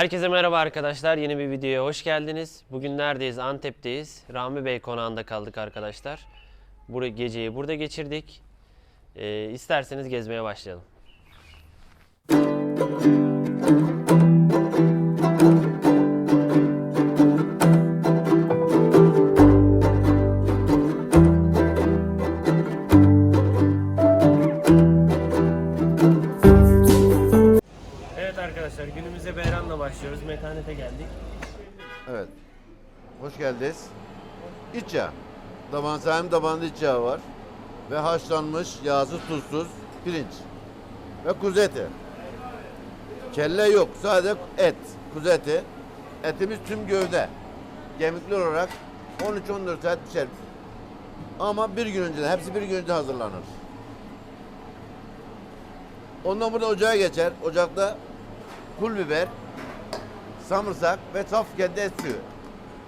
Herkese merhaba arkadaşlar. Yeni bir videoya hoş geldiniz. Bugün neredeyiz? Antep'teyiz. Rahmi Bey konağında kaldık arkadaşlar. Bu geceyi burada geçirdik. Ee, isterseniz gezmeye başlayalım. Geldiniz. İç yağ. Daban sayım tabanda iç var. Ve haşlanmış, yağsız, tuzsuz pirinç. Ve kuzu eti. Kelle yok. Sadece et. Kuzu eti. Etimiz tüm gövde. Kemikli olarak 13-14 saat pişer. Ama bir gün önce, hepsi bir gün önce hazırlanır. Ondan burada ocağa geçer. Ocakta pul biber, samırsak ve saf kendi et suyu.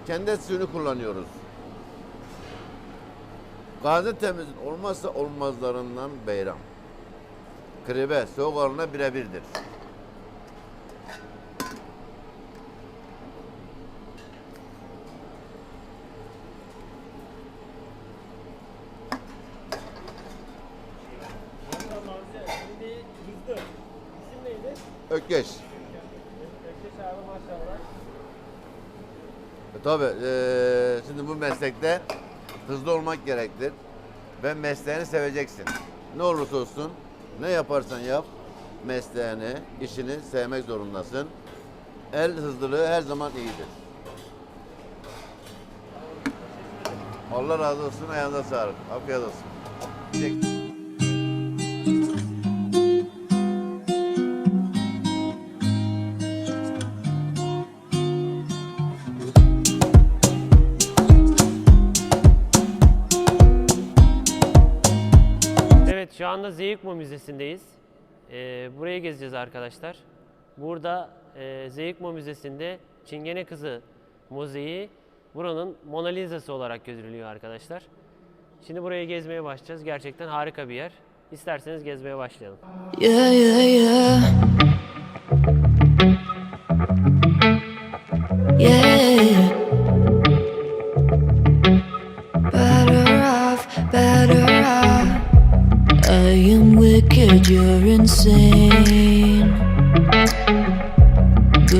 Kendi suyunu kullanıyoruz. Gaziantep'imizin olmazsa olmazlarından beyram. Kribe, soğuk alına birebirdir. Ökkeş. Ökkeş abi maşallah. E, tabii eee, şimdi bu meslekte hızlı olmak gerektir. Ve mesleğini seveceksin. Ne olursa olsun, ne yaparsan yap, mesleğini, işini sevmek zorundasın. El hızlılığı her zaman iyidir. Allah razı olsun, ayağınıza sağlık. Afiyet olsun. Evet Zeugma Müzesi'ndeyiz. Ee, burayı gezeceğiz arkadaşlar. Burada e, Zeugma Müzesi'nde Çingene Kızı Mozaiği buranın Mona Lisa'sı olarak görülüyor arkadaşlar. Şimdi burayı gezmeye başlayacağız. Gerçekten harika bir yer. İsterseniz gezmeye başlayalım. Yeah, yeah. Yeah.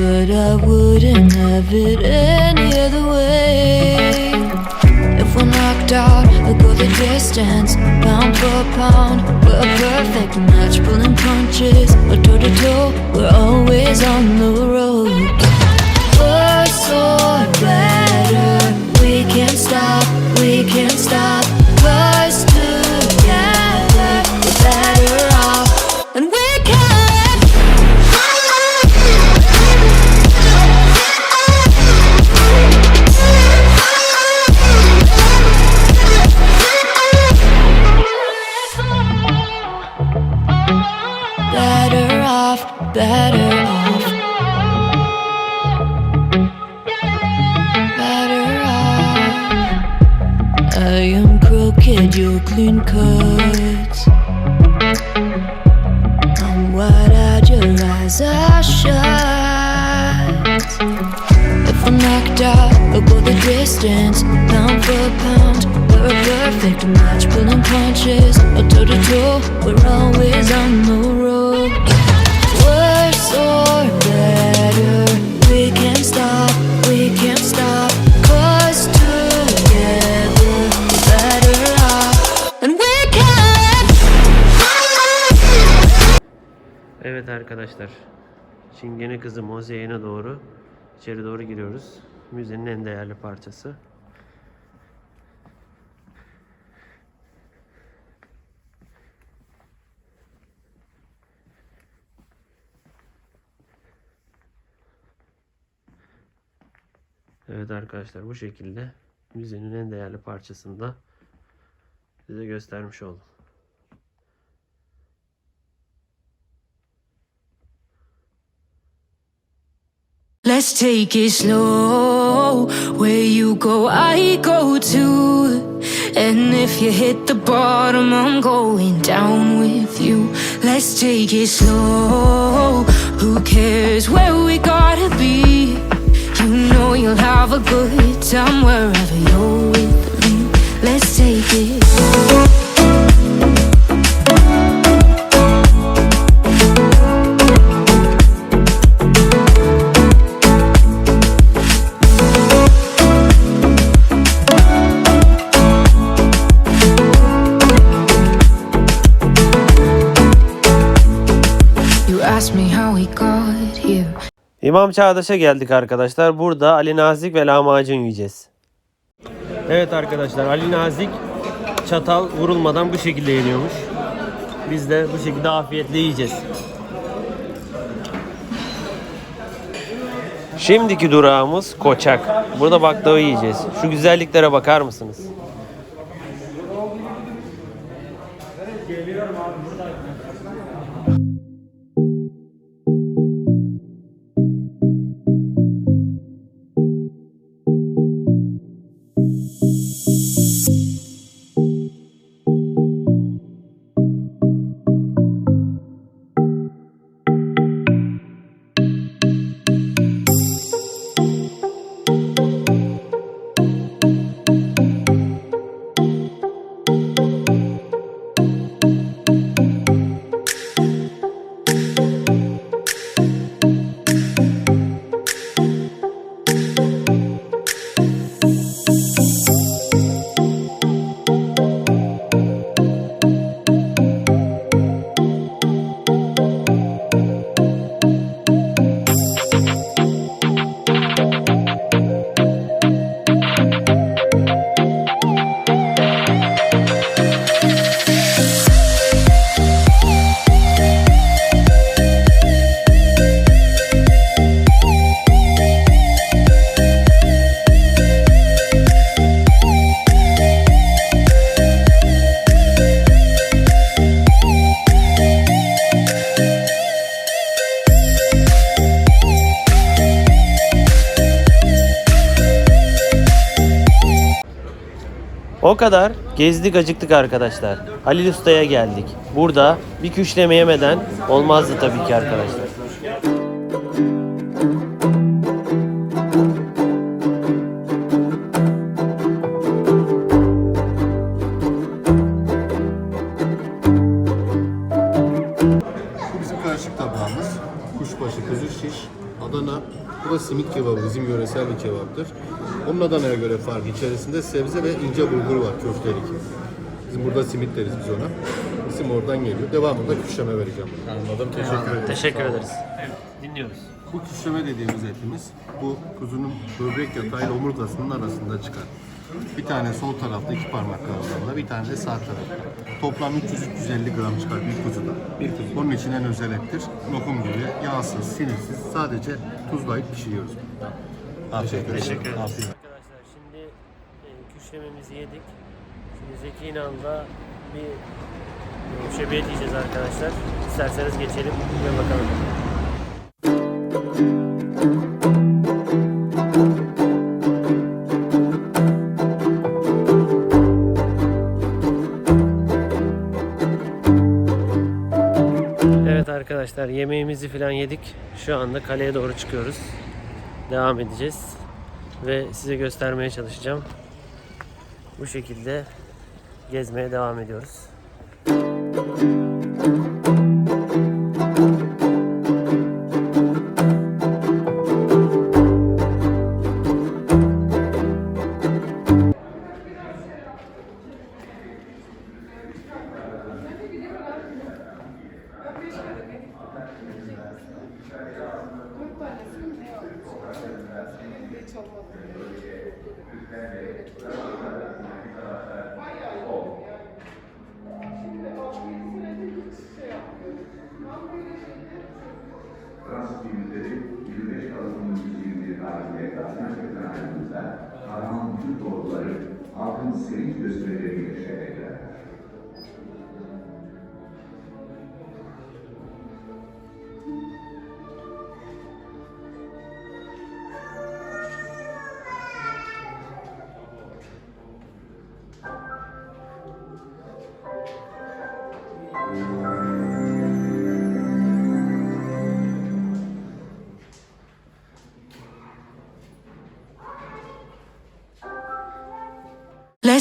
But I wouldn't have it any other way. If we're knocked out, we'll go the distance, pound for pound. We're a perfect match, pulling punches. We're toe to toe, we're always on the road. Or better, we can't stop, we can't stop. I am crooked, you're clean cut. I'm wide-eyed, your eyes are shut. If I'm knocked out, we'll go the distance, pound for pound. We're a perfect match, pulling punches, or toe to toe. We're always on the road. Arkadaşlar. Çingene Kızı Mozaiğine doğru içeri doğru giriyoruz. Müzenin en değerli parçası. Evet arkadaşlar bu şekilde müzenin en değerli parçasını da size göstermiş oldum. Let's take it slow. Where you go, I go too. And if you hit the bottom, I'm going down with you. Let's take it slow. Who cares where we gotta be? You know you'll have a good time wherever you're with me. Let's take it. You İmam Çağdaş'a geldik arkadaşlar. Burada Ali Nazik ve lahmacun yiyeceğiz. Evet arkadaşlar Ali Nazik çatal vurulmadan bu şekilde yeniyormuş. Biz de bu şekilde afiyetle yiyeceğiz. Şimdiki durağımız Koçak. Burada baklava yiyeceğiz. Şu güzelliklere bakar mısınız? O kadar. Gezdik acıktık arkadaşlar. Halil Usta'ya geldik. Burada bir küşleme yemeden olmazdı tabii ki arkadaşlar. Karışık tabağımız. Kuşbaşı, kuzu Adana. Bu da simit kebabı, bizim yöresel bir kebaptır. Onun Adana'ya göre fark içerisinde sebze ve ince bulgur var, köftelik. Bizim burada simit deriz biz ona. İsim oradan geliyor. Devamında küşleme vereceğim. Anladım, teşekkür ederim. Teşekkür ederiz. Evet, dinliyoruz. Bu küşleme dediğimiz etimiz, bu kuzunun böbrek yatağı ile omurgasının arasında çıkar. Bir tane sol tarafta iki parmak arasında, bir tane de sağ tarafta. Toplam 300-350 gram çıkar bir kuzudan. Bir kuzu. Bunun için en özel ettir. Lokum gibi yağsız, sinirsiz, sadece tuzlayıp pişiriyoruz. Afiyet olsun. Teşekkür. Afiyet. Arkadaşlar şimdi e, küşlememizi yedik. Şimdi Zeki İnan'da bir e, şöbiyet yiyeceğiz arkadaşlar. İsterseniz geçelim ve bakalım. Evet arkadaşlar yemeğimizi falan yedik. Şu anda kaleye doğru çıkıyoruz. Devam edeceğiz. Ve size göstermeye çalışacağım. Bu şekilde gezmeye devam ediyoruz. Fransız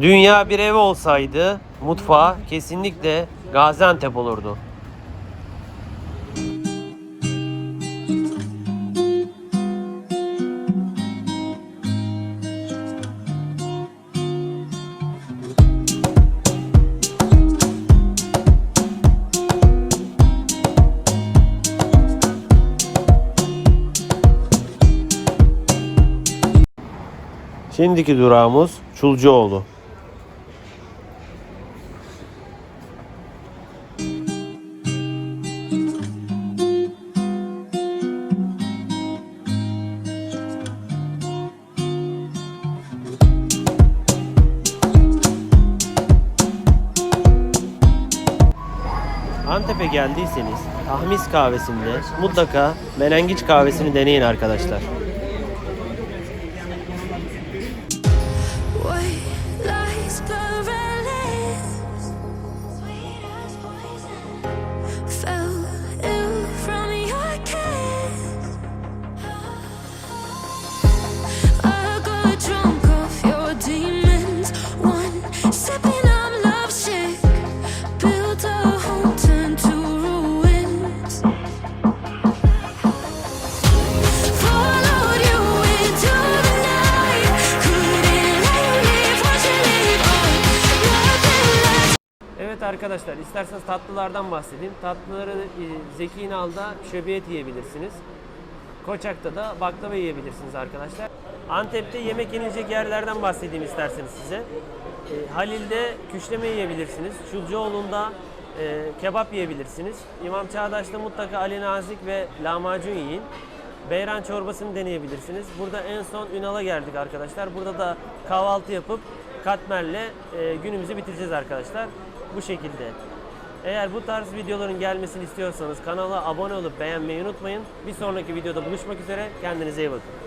Dünya bir ev olsaydı mutfağı kesinlikle Gaziantep olurdu. Şimdiki durağımız Çulcuoğlu. Antep'e geldiyseniz Tahmis kahvesinde mutlaka menengiç kahvesini deneyin arkadaşlar. Evet arkadaşlar isterseniz tatlılardan bahsedeyim. Tatlıları e, Zeki İnal'da şöbiyet yiyebilirsiniz. Koçak'ta da baklava yiyebilirsiniz arkadaşlar. Antep'te yemek yenilecek yerlerden bahsedeyim isterseniz size. E, Halil'de küşleme yiyebilirsiniz. Çulcuoğlu'nda e, kebap yiyebilirsiniz. İmam Çağdaş'ta mutlaka Ali Nazik ve lahmacun yiyin. Beyran çorbasını deneyebilirsiniz. Burada en son Ünal'a geldik arkadaşlar. Burada da kahvaltı yapıp katmerle e, günümüzü bitireceğiz arkadaşlar. Bu şekilde. Eğer bu tarz videoların gelmesini istiyorsanız kanala abone olup beğenmeyi unutmayın. Bir sonraki videoda buluşmak üzere. Kendinize iyi bakın.